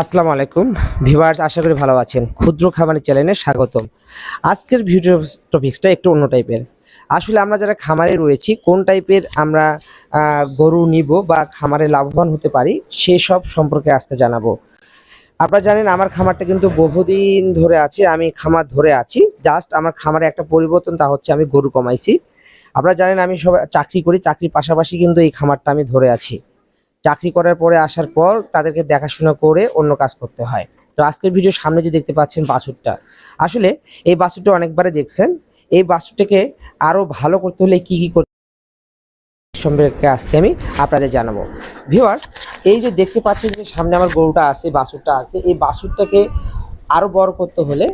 আসসালামু আলাইকুম। ভিভার্স আশা করি ভালো আছেন। ক্ষুদ্র খামারি চ্যানেলে স্বাগতম। আজকের ভিডিও টপিক্সটা একটু অন্য টাইপের আসলে আমরা যারা খামারে রয়েছি, কোন টাইপের আমরা গরু নিব বা খামারে লাভবান হতে পারি, সেসব সম্পর্কে আজকে জানাব। আপনারা জানেন, আমার খামারটা কিন্তু বহুদিন ধরে আছে, আমি খামার ধরে আছি। জাস্ট আমার খামারে একটা পরিবর্তন, তা হচ্ছে আমি গরু কমাইছি। আপনারা জানেন, আমি সব চাকরি করি, চাকরির পাশাপাশি কিন্তু এই খামারটা আমি ধরে আছি। চাকরি করার পরে আসার পর তাদেরকে দেখাশোনা করে অন্য কাজ করতে হয়। তো আজকের ভিডিও সামনে যে দেখতে পাচ্ছেন বাছুরটা, আসলে এই বাছুরটা অনেকবারে দেখছেন। এই বাছুরটাকে আরও ভালো করতে হলে কি কি করতে সম্পর্কে আজকে আমি আপনাদের জানাব। ভিউয়ার এই যে দেখতে পাচ্ছেন যে সামনে আমার গরুটা আছে, বাছুরটা আছে, এই বাছুরটাকে আরও বড় করতে হলে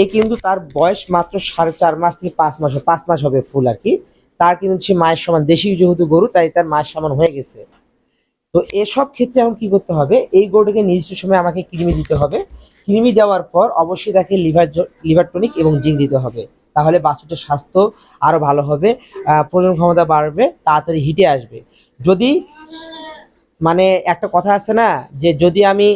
এ কিন্তু তার বয়স মাত্র সাড়ে চার মাস থেকে পাঁচ মাস পাঁচ মাস হবে ফুল আর কি। তার কিন্তু সে মায়ের সমান, দেশি যেহেতু গরু, তাই তার মায়ের সমান হয়ে গেছে। তো এসব ক্ষেত্রে এখন কি করতে হবে? এই গরুটাকে নির্দিষ্ট সময় আমাকে কৃমি দিতে হবে। কৃমি দেওয়ার পর অবশ্যই তাকে লিভার লিভার টনিক এবং জিঙ্ক দিতে হবে। তাহলে বাছুরটার স্বাস্থ্য আরও ভালো হবে প্রজন ক্ষমতা বাড়বে, তাড়াতাড়ি হিটে আসবে। যদি মানে একটা কথা আছে না, যে যদি আমি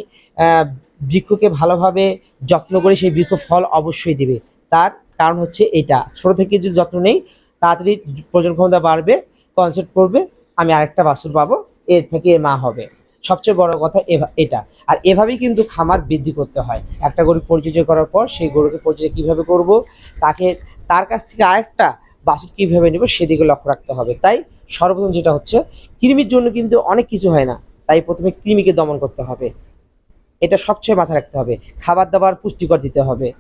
বৃক্ষকে ভালোভাবে যত্ন করি সেই বৃক্ষ ফল অবশ্যই দিবে। তার কারণ হচ্ছে এটা। ছোট থেকে যদি যত্ন নেই, তাড়াতাড়ি প্রজনন ক্ষমতা বাড়বে, কনসেপ্ট করবে, আমি আরেকটা বাছুর পাবো। এর থেকে মা হবে। সবচেয়ে বড় কথা এটা। আর এভাবেই কিন্তু খামার বৃদ্ধি করতে হয়। একটা গরু পরিচর্যা করার পর সেই গরুকে পরিচর্যা কীভাবে করব, তাকে, তার কাছ থেকে আরেকটা বাছুর কীভাবে নেব সেদিকে লক্ষ্য রাখতে হবে। তাই সর্বপ্রথম যেটা হচ্ছে, কৃমির জন্য কিন্তু অনেক কিছু হয় না। তাই প্রথমে কৃমিকে দমন করতে হবে। এটা সবচেয়ে মাথায় রাখতে হবে। খাবার দাবার পুষ্টিকর দিতে হবে।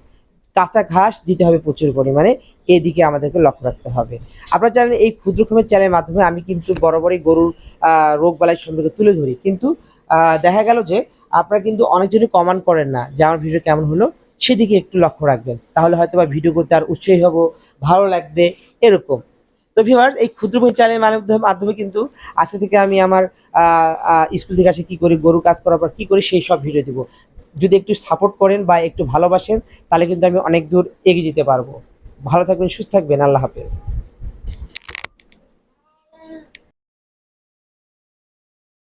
কাঁচা ঘাস দিতে হবে প্রচুর পরিমাণে, এদিকে আমাদেরকে লক্ষ্য রাখতে হবে। আপনারা জানেন এই ক্ষুদ্র খামের চ্যানেলের মাধ্যমে আমি কিন্তু বড় বরাবরই গরুর রোগ বালাই সম্পর্কে তুলে ধরি। কিন্তু দেখা গেল যে আপনারা কিন্তু অনেকজনই কমেন্ট করেন না যে আমার ভিডিও কেমন হলো, সেদিকে একটু লক্ষ্য রাখবেন। তাহলে হয়তো বা ভিডিও করতে আর উৎসাহী হব, ভালো লাগবে, এরকম। তো ভিউয়ার এই ক্ষুদ্র চ্যানেলের মাধ্যমে কিন্তু আজকে থেকে আমি আমার স্কুল থেকে আসে কি করি, গরু কাজ করার পর কি করি, সেই সব ভিডিও দিব। যদি একটু সাপোর্ট করেন বা একটু ভালোবাসেন, তাহলে কিন্তু আমি অনেক দূর এগিয়ে যেতে পারব। ভালো থাকবেন, সুস্থ থাকবেন। আল্লাহ হাফেজ।